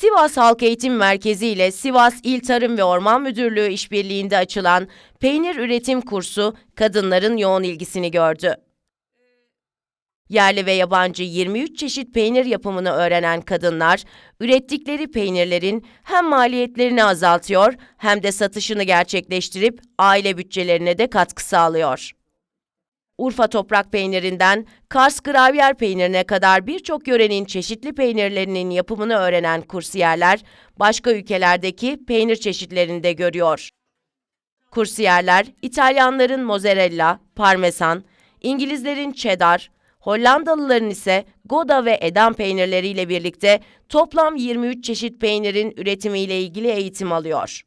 Sivas Halk Eğitim Merkezi ile Sivas İl Tarım ve Orman Müdürlüğü işbirliğinde açılan peynir üretim kursu kadınların yoğun ilgisini gördü. Yerli ve yabancı 23 çeşit peynir yapımını öğrenen kadınlar, ürettikleri peynirlerin hem maliyetlerini azaltıyor hem de satışını gerçekleştirip aile bütçelerine de katkı sağlıyor. Urfa toprak peynirinden Kars gravyer peynirine kadar birçok yörenin çeşitli peynirlerinin yapımını öğrenen kursiyerler, başka ülkelerdeki peynir çeşitlerini de görüyor. Kursiyerler, İtalyanların mozzarella, parmesan, İngilizlerin cheddar, Hollandalıların ise Gouda ve Edam peynirleriyle birlikte toplam 23 çeşit peynirin üretimiyle ilgili eğitim alıyor.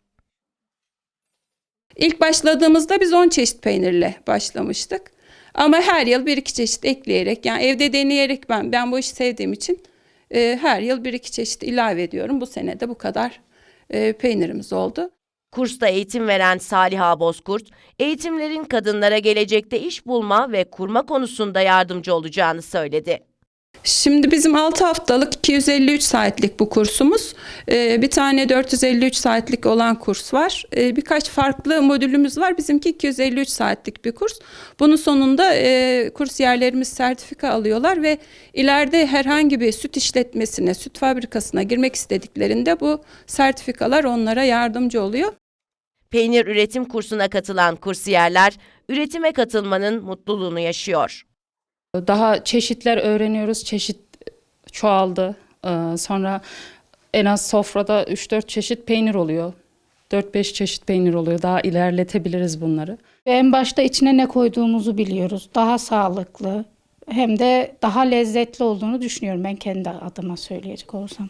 İlk başladığımızda biz 10 çeşit peynirle başlamıştık. Ama her yıl bir iki çeşit ekleyerek yani evde deneyerek ben ben bu işi sevdiğim için e, her yıl bir iki çeşit ilave ediyorum. Bu sene de bu kadar e, peynirimiz oldu. Kursta eğitim veren Saliha Bozkurt, eğitimlerin kadınlara gelecekte iş bulma ve kurma konusunda yardımcı olacağını söyledi. Şimdi bizim 6 haftalık 253 saatlik bu kursumuz. Ee, bir tane 453 saatlik olan kurs var. Ee, birkaç farklı modülümüz var. Bizimki 253 saatlik bir kurs. Bunun sonunda e, kursiyerlerimiz sertifika alıyorlar ve ileride herhangi bir süt işletmesine, süt fabrikasına girmek istediklerinde bu sertifikalar onlara yardımcı oluyor. Peynir üretim kursuna katılan kursiyerler, üretime katılmanın mutluluğunu yaşıyor. Daha çeşitler öğreniyoruz. Çeşit çoğaldı. Ee, Sonra en az sofrada 3-4 çeşit peynir oluyor. 4-5 çeşit peynir oluyor. Daha ilerletebiliriz bunları. En başta içine ne koyduğumuzu biliyoruz. Daha sağlıklı hem de daha lezzetli olduğunu düşünüyorum ben kendi adıma söyleyecek olsam.